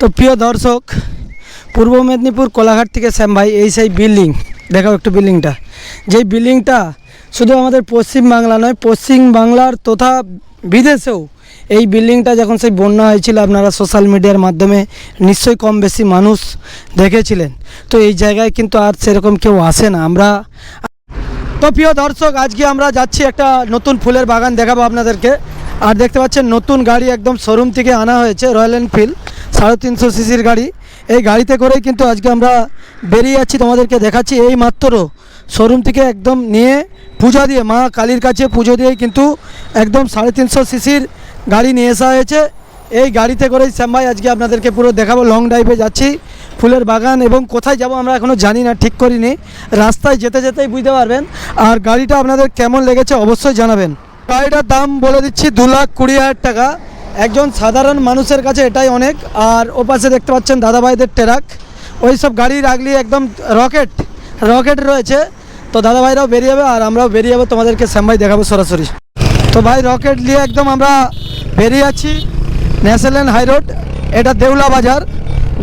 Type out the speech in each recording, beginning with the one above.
তো প্রিয় দর্শক, পূর্ব মেদিনীপুর কোলাঘাট থেকে শ্যাম ভাই এই সেই বিল্ডিং, দেখাও একটু বিল্ডিংটা। যেই বিল্ডিংটা শুধু আমাদের পশ্চিম বাংলা নয়, পশ্চিম বাংলার তথা বিদেশেও এই বিল্ডিংটা যখন সেই বন্যা হয়েছিল, আপনারা সোশ্যাল মিডিয়ার মাধ্যমে নিশ্চয়ই কম বেশি মানুষ দেখেছিলেন। তো এই জায়গায় কিন্তু আর সেরকম কেউ আসে না। আমরা তো প্রিয় দর্শক, আজকে আমরা যাচ্ছি একটা নতুন ফুলের বাগান দেখাবো আপনাদেরকে। আর দেখতে পাচ্ছেন, নতুন গাড়ি একদম শোরুম থেকে আনা হয়েছে, রয়্যাল এনফিল্ড। সাড়ে তিনশো সিসির গাড়ি। এই গাড়িতে করেই কিন্তু আজকে আমরা বেরিয়ে যাচ্ছি তোমাদেরকে দেখাচ্ছি। এই মাত্র শোরুম থেকে একদম নিয়ে পূজা দিয়ে, মা কালীর কাছে পুজো দিয়েই কিন্তু একদম সাড়ে তিনশো সিসির গাড়ি নিয়ে আসা হয়েছে। এই গাড়িতে করেই শ্যাম ভাই আজকে আপনাদেরকে পুরো দেখাবো। লং ড্রাইভে যাচ্ছি, ফুলের বাগান এবং কোথায় যাব আমরা এখনও জানি না, ঠিক করিনি। রাস্তায় যেতে যেতেই বুঝতে পারবেন। আর গাড়িটা আপনাদের কেমন লেগেছে অবশ্যই জানাবেন। গাড়িটার দাম বলে দিচ্ছি দু লাখ কুড়ি হাজার টাকা। একজন সাধারণ মানুষের কাছে এটাই অনেক। আর ও পাশে দেখতে পাচ্ছেন দাদাভাইদের ট্রাক। ওই সব গাড়ি রাখলি একদম রকেট রকেট রয়েছে। তো দাদাভাইরাও বেরিয়ে যাবে আর আমরাও বেরিয়ে যাব। তোমাদেরকে শ্যামভাই দেখাবো সরাসরি। তো ভাই, রকেট নিয়ে একদম আমরা বেরিয়ে যাচ্ছি ন্যাশনাল হাই রোড। এটা দেউলা বাজার।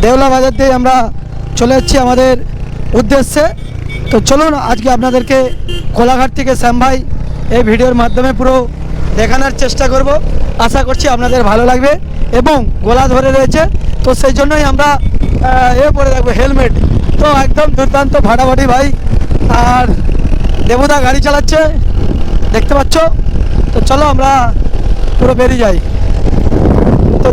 দেউলা বাজার দিয়ে আমরা চলে যাচ্ছি আমাদের উদ্দেশ্যে। তো চলুন, আজকে আপনাদেরকে কোলাঘাট থেকে শ্যাম ভাই এই ভিডিওর মাধ্যমে পুরো দেখানোর চেষ্টা করব। আশা করছি আপনাদের ভালো লাগবে এবং গোলা ধরে রয়েছে। তো সেই জন্যই আমরা এ পরে রাখব হেলমেট। তো একদম দুর্দান্ত ভাটাভাটি ভাই। আর দেবদা গাড়ি চালাচ্ছে, দেখতে পাচ্ছ? তো চলো আমরা পুরো বেরিয়ে যাই তো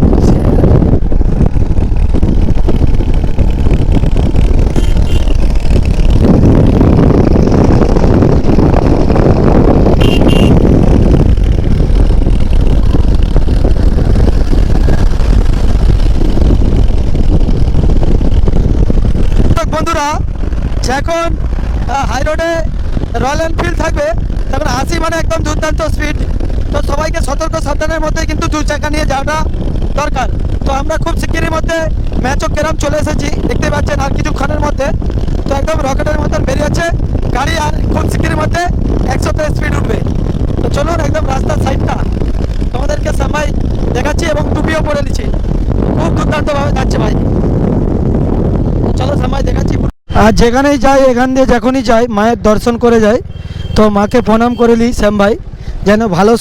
দর্শক বন্ধুরা যখন হাই রোডে রয়্যাল এনফিল্ড থাকবে। তখন আশি মানে একদম দুর্দান্ত স্পিড তো সবাইকে সতর্ক সাবধানের মধ্যে কিন্তু দু চাকা নিয়ে যাওয়াটা দরকার। তো আমরা খুব শিগগিরের মধ্যে ম্যাচও কেরাম চলে এসেছি। দেখতে পাচ্ছেন আর কিছুক্ষণের মধ্যে। তো একদম রকেটের মতন বেরিয়েছে গাড়ি আর খুব শিগগিরের মধ্যে একশোতে স্পিড উঠবে। তো চলুন একদম রাস্তার সাইডটা তোমাদেরকে সময় দেখাচ্ছি এবং টুপিও পরে নিচ্ছি। খুব দুর্দান্তভাবে যাচ্ছে ভাই। চলো সময় দেখাচ্ছি আর যেখানেই যাই, এখান দিয়ে যখনই যাই, মায়ের দর্শন করে যাই, তো মাকে প্রণাম করে নিই শ্যাম ভাই, যেন ভালো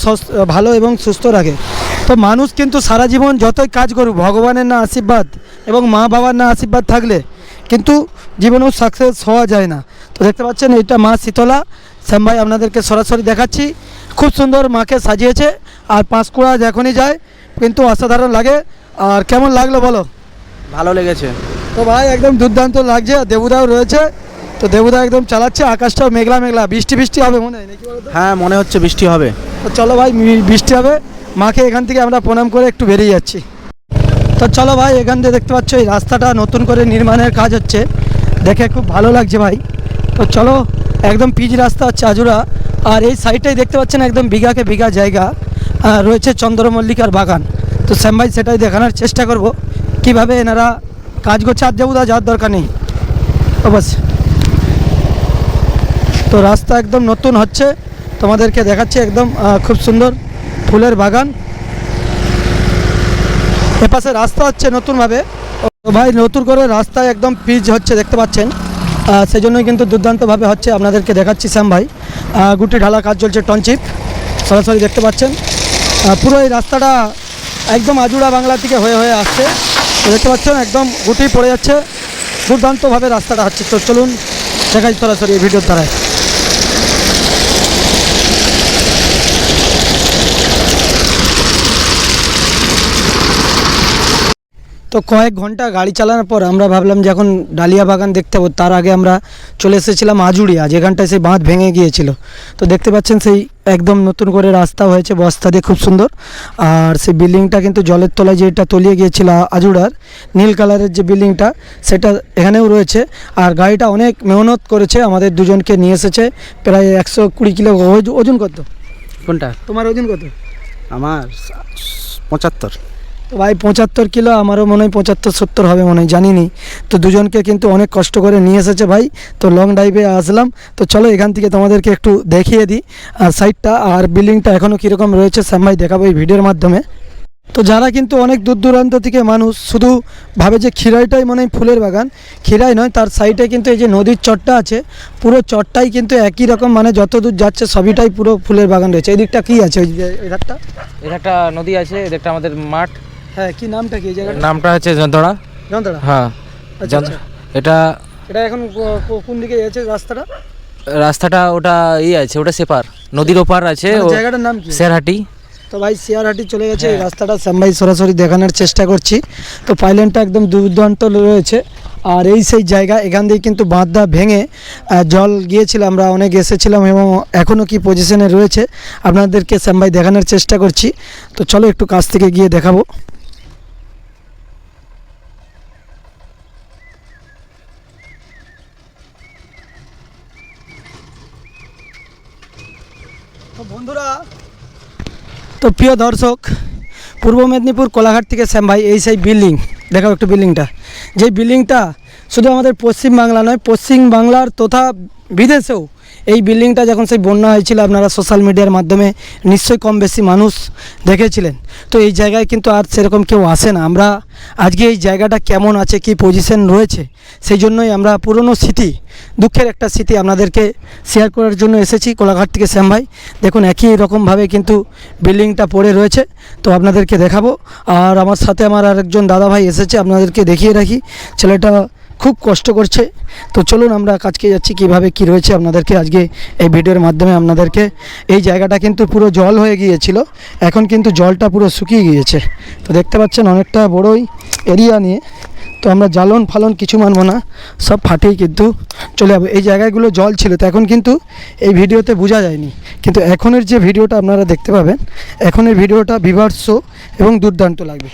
ভালো এবং সুস্থ রাখে। তো মানুষ কিন্তু সারা জীবন যতই কাজ করুক, ভগবানের না আশীর্বাদ এবং মা বাবার না আশীর্বাদ থাকলে কিন্তু জীবনেও সাকসেস হওয়া যায় না। তো দেখতে পাচ্ছেন এটা মা শীতলা। শ্যাম ভাই আপনাদেরকে সরাসরি দেখাচ্ছি। খুব সুন্দর মাকে সাজিয়েছে। আর পাঁশকুড়া যখনই যায়, কিন্তু অসাধারণ লাগে। আর কেমন লাগল বলো? ভালো লেগেছে। তো ভাই একদম দুর্দান্ত লাগছে দেবুদাও রয়েছে। তো দেবুদা একদম চালাচ্ছে আকাশটাও মেঘলা মেঘলা বৃষ্টি বৃষ্টি হবে মনে হয় নাকি হ্যাঁ মনে হচ্ছে বৃষ্টি হবে। তো চলো ভাই বৃষ্টি হবে। মাকে এখান থেকে আমরা প্রণাম করে একটু বেরিয়ে যাচ্ছি। তো চলো ভাই এখান থেকে দেখতে পাচ্ছ এই রাস্তাটা নতুন করে নির্মাণের কাজ হচ্ছে। দেখে খুব ভালো লাগছে ভাই। তো চলো একদম পিচ রাস্তা হচ্ছে আজুরা আর এই সাইডটাই দেখতে পাচ্ছেন একদম বিঘাকে বিঘা জায়গা। রয়েছে চন্দ্রমল্লিকার বাগান। তো শ্যাম ভাই সেটাই দেখানোর চেষ্টা করব। কীভাবে এনারা কাজ করছে আর দেবুদা যাওয়ার দরকার নেই। অবশ্যই তো রাস্তা একদম নতুন হচ্ছে। তোমাদেরকে দেখাচ্ছি একদম খুব সুন্দর ফুলের বাগান। এপাশে রাস্তা হচ্ছে নতুনভাবে। ভাই, নতুন করে রাস্তায় একদম পিচ হচ্ছে, দেখতে পাচ্ছেন। সেই জন্যই কিন্তু দুর্দান্তভাবে হচ্ছে আপনাদেরকে দেখাচ্ছি শ্যাম ভাই। গুটি ঢালা কাজ চলছে টনচিপ সরাসরি দেখতে পাচ্ছেন। পুরো এই রাস্তাটা একদম আজুড়া বাংলা থেকে হয়ে হয়ে আসছে। দেখতে পাচ্ছেন, একদম গুটি পড়ে যাচ্ছে। দুর্দান্তভাবে রাস্তাটা হচ্ছে। তো চলুন, দেখাই সরাসরি এই ভিডিওর দ্বারায় তো কয়েক ঘণ্টা গাড়ি চালানোর পর আমরা ভাবলাম যে এখন ডালিয়া বাগান দেখতে পাবো। তার আগে আমরা চলে এসেছিলাম আজুড়িয়া যেখানটায় সেই বাঁধ ভেঙে গিয়েছিল। তো দেখতে পাচ্ছেন সেই একদম নতুন করে রাস্তা হয়েছে বস্তা দিয়ে খুব সুন্দর। আর সেই বিল্ডিংটা কিন্তু জলের তলায় যেটা তলিয়ে গিয়েছিল আজুড়ার নীল কালারের যে বিল্ডিংটা সেটা এখানেও রয়েছে। আর গাড়িটা অনেক মেহনত করেছে আমাদের দুজনকে নিয়ে এসেছে। প্রায় একশো কুড়ি কিলো ওজন কত? কোনটা? তোমার ওজন কত? আমার পঁচাত্তর। তো ভাই পঁচাত্তর কিলো আমারও মনে হয় পঁচাত্তর সত্তর হবে মনে হয় জানিনি তো দুজনকে কিন্তু অনেক কষ্ট করে নিয়ে এসেছে ভাই তো লং ড্রাইভে আসলাম তো চলো এখান থেকে তোমাদেরকে একটু দেখিয়ে দিই আর সাইডটা আর বিল্ডিংটা এখনও কীরকম রয়েছে শ্যাম ভাই দেখাবো এই ভিডিওর মাধ্যমে তো যারা কিন্তু অনেক দূর দূরান্ত থেকে মানুষ শুধু ভাবে যে ক্ষীরাইটাই মনে হয় ফুলের বাগান ক্ষীরাই নয় তার সাইডে কিন্তু এই যে নদীর চটটা আছে পুরো চটটাই কিন্তু একই রকম মানে যত দূর যাচ্ছে সবইটাই পুরো ফুলের বাগান রয়েছে এই দিকটা কী আছে ওই একটা নদী আছে এটা আমাদের মাঠ হ্যাঁ কি নামটা কি জায়গাটা? নামটা হচ্ছে যন্ত্রণা। যন্ত্রণা? হ্যাঁ আচ্ছা, আচ্ছা। এটা এটা এখন কোন দিকে আছে রাস্তাটা? রাস্তাটা ওটা ই আছে ওটা সেপার। নদীর ওপার আছে মানে জায়গাটার নাম কি? শেরহাটি তো ভাই সিয়ারহাটি চলে গেছে এই হ্যাঁ। রাস্তাটা শ্যামভাই সরাসরি দেখানোর চেষ্টা করছি। তো পাইলেনটা একদম দুর্দান্ত রয়েছে। আর এই সেই জায়গা এখান দিয়ে কিন্তু বাঁধটা ভেঙে জল গিয়েছিল আমরা অনেক এসেছিলাম এবং এখনও কি পজিশনে রয়েছে আপনাদেরকে শ্যামভাই দেখানোর চেষ্টা করছি। তো চলো একটু কাছ থেকে গিয়ে দেখাবো। বন্ধুরা, তো প্রিয় দর্শক, পূর্ব মেদিনীপুর কোলাঘাট থেকে শ্যাম ভাই, এই সেই বিল্ডিং, দেখাও একটু বিল্ডিংটা। যে বিল্ডিংটা শুধু আমাদের পশ্চিম বাংলা নয়, পশ্চিম বাংলার তথা বিদেশেও এই বিল্ডিংটা যখন সেই বন্যা হয়েছিল, আপনারা সোশ্যাল মিডিয়ার মাধ্যমে নিশ্চয়ই কম বেশি মানুষ দেখেছিলেন। তো এই জায়গায় কিন্তু আর সেরকম কেউ আসে না। আমরা আজকে এই জায়গাটা কেমন আছে, কি পজিশন রয়েছে, সেই জন্যই আমরা পুরনো স্মৃতি দুঃখের একটা স্মৃতি আপনাদেরকে শেয়ার করার জন্য এসেছি, কোলাঘাট থেকে শ্যাম ভাই। দেখুন, একই রকমভাবে কিন্তু বিল্ডিংটা পড়ে রয়েছে। তো আপনাদেরকে দেখাবো। আর আমার সাথে আমার আরেকজন দাদা ভাই এসেছে, আপনাদেরকে দেখিয়ে রাখি। ছেলেটা খুব কষ্ট করছে। তো চলুন আমরা কাজকে যাচ্ছি, কীভাবে কি রয়েছে আপনাদেরকে আজকে এই ভিডিওর মাধ্যমে আপনাদেরকে। এই জায়গাটা কিন্তু পুরো জল হয়ে গিয়েছিল, এখন কিন্তু জলটা পুরো শুকিয়ে গিয়েছে। তো দেখতে পাচ্ছেন অনেকটা বড়ই এরিয়া নিয়ে। তো আমরা জ্বালন ফালন কিছু মানবো না, সব ফাটেই কিন্তু চলে যাব। এই জায়গাগুলো জল ছিল, তো এখন কিন্তু এই ভিডিওতে বোঝা যায়নি। কিন্তু এখনের যে ভিডিওটা আপনারা দেখতে পাবেন, এখনের ভিডিওটা বিভৎস এবং দুর্দান্ত লাগবে।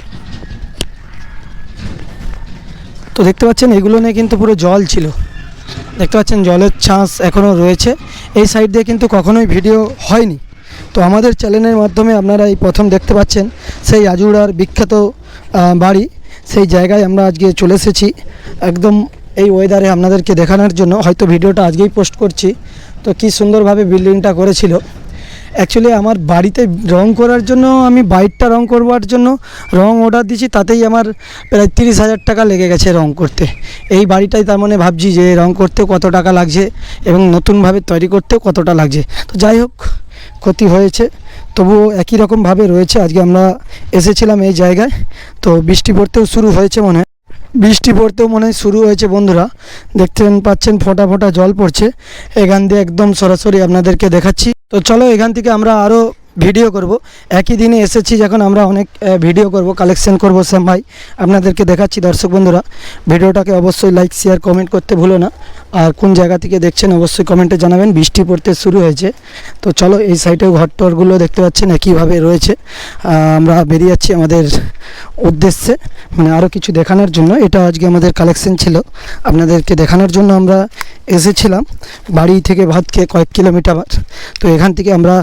তো দেখতে পাচ্ছেন, এগুলো নিয়ে কিন্তু পুরো জল ছিল। দেখতে পাচ্ছেন, জলের ছাঁচ এখনও রয়েছে। এই সাইড দিয়ে কিন্তু কখনোই ভিডিও হয়নি। তো আমাদের চ্যানেলের মাধ্যমে আপনারা এই প্রথম দেখতে পাচ্ছেন, সেই আজুড়ার বিখ্যাত বাড়ি। সেই জায়গায় আমরা আজকে চলে এসেছি। একদম এই ওয়েদারে আপনাদেরকে দেখানোর জন্য। হয়তো ভিডিওটা আজকেই পোস্ট করছি। তো কি সুন্দরভাবে বিল্ডিংটা করেছিল। অ্যাকচুয়ালি আমার বাড়িতে রং করার জন্য, আমি বাইকটা রং করবার জন্য রং অর্ডার দিয়েছি, তাতেই আমার প্রায় তিরিশ হাজার টাকা লেগে গেছে রং করতে। এই বাড়িটাই তার মানে ভাবছি যে রং করতে কত টাকা লাগছে এবং নতুনভাবে তৈরি করতেও কতটা লাগছে। তো যাই হোক, ক্ষতি হয়েছে, তবুও একই রকমভাবে রয়েছে। আজকে আমরা এসেছিলাম এই জায়গায়, তো বৃষ্টি পড়তেও শুরু হয়েছে মনে হয়। বৃষ্টি পড়তেও মনে হয় শুরু হয়েছে বন্ধুরা। দেখতেন, পাচ্ছেন, ফোঁটা ফোঁটা জল পড়ছে। এখান দিয়ে একদম সরাসরি আপনাদেরকে দেখাচ্ছি। তো চলো এখান থেকে আমরা আরও ভিডিও করব। একই দিনে এসেছি যখন আমরা অনেক ভিডিও করব, কালেকশন করব শ্যাম ভাই। আপনাদেরকে দেখাচ্ছি দর্শক বন্ধুরা। ভিডিওটাকে অবশ্যই লাইক, শেয়ার, কমেন্ট করতে ভুলো না। আর কোন জায়গা থেকে দেখছেন অবশ্যই কমেন্টে জানাবেন। বৃষ্টি পড়তে শুরু হয়েছে। তো চলো এই সাইডেও ঘরটরগুলো দেখতে পাচ্ছেন, একইভাবে রয়েছে। আমরা বেরিয়ে যাচ্ছি আমাদের উদ্দেশ্যে মানে আরও কিছু দেখানোর জন্য। এটা আজকে আমাদের কালেকশন ছিল। আপনাদেরকে দেখানোর জন্য আমরা এসেছিলাম। বাড়ি থেকে ভাত খেয়ে কয়েক কিলোমিটার তো এখান থেকে আমরা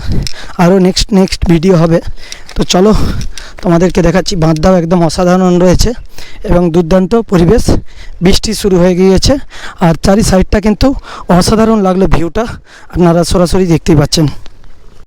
আরও নেক্সট নেক্সট ভিডিও হবে। তো চলো, তোমাদেরকে দেখাচ্ছি। বাঁধটাও একদম অসাধারণ রয়েছে এবং দুর্দান্ত পরিবেশ। বৃষ্টি শুরু হয়ে গিয়েছে। আর চারি সাইডটা কিন্তু অসাধারণ লাগল ভিউটা আপনারা সরাসরি দেখতেই পাচ্ছেন।